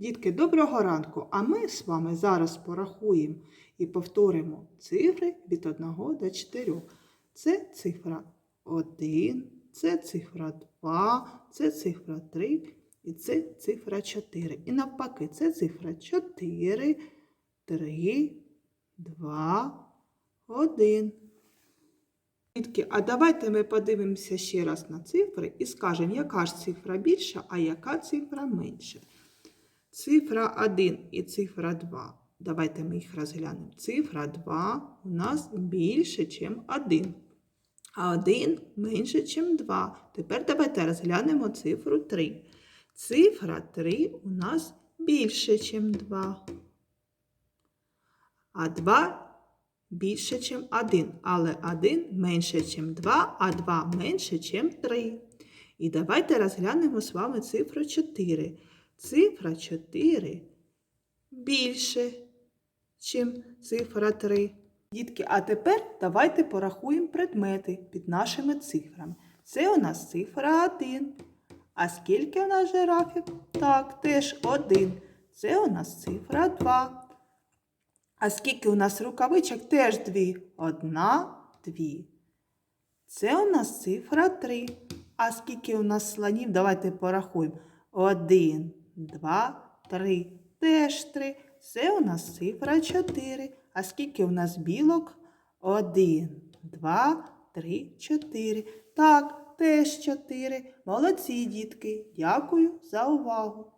Дітки, доброго ранку! А ми з вами зараз порахуємо і повторимо цифри від 1 до 4. Це цифра 1, це цифра 2, це цифра 3 і це цифра 4. І навпаки, це цифра 4, 3, 2, 1. Дітки, а давайте ми подивимося ще раз на цифри і скажемо, яка ж цифра більша, а яка цифра менша. Цифра 1 і цифра 2. Давайте ми їх розглянемо. Цифра 2 у нас більше, ніж 1. А 1 менше, ніж 2. Тепер давайте розглянемо цифру 3. Цифра 3 у нас більше, ніж 2. А 2 більше, ніж 1. Але 1 менше, ніж 2, а 2 менше, ніж 3. І давайте розглянемо з вами цифру 4. Цифра 4 більше, ніж цифра 3. Дітки, а тепер давайте порахуємо предмети під нашими цифрами. Це у нас цифра 1. А скільки у нас жирафів? Так, теж 1. Це у нас цифра 2. А скільки у нас рукавичок? Теж 2. Одна, дві. Це у нас цифра 3. А скільки у нас слонів? Давайте порахуємо. 1, 2, 3. Теж три. Це у нас цифра 4. А скільки у нас білок? 1, 2, 3, 4. Так, теж чотири. Молодці, дітки. Дякую за увагу.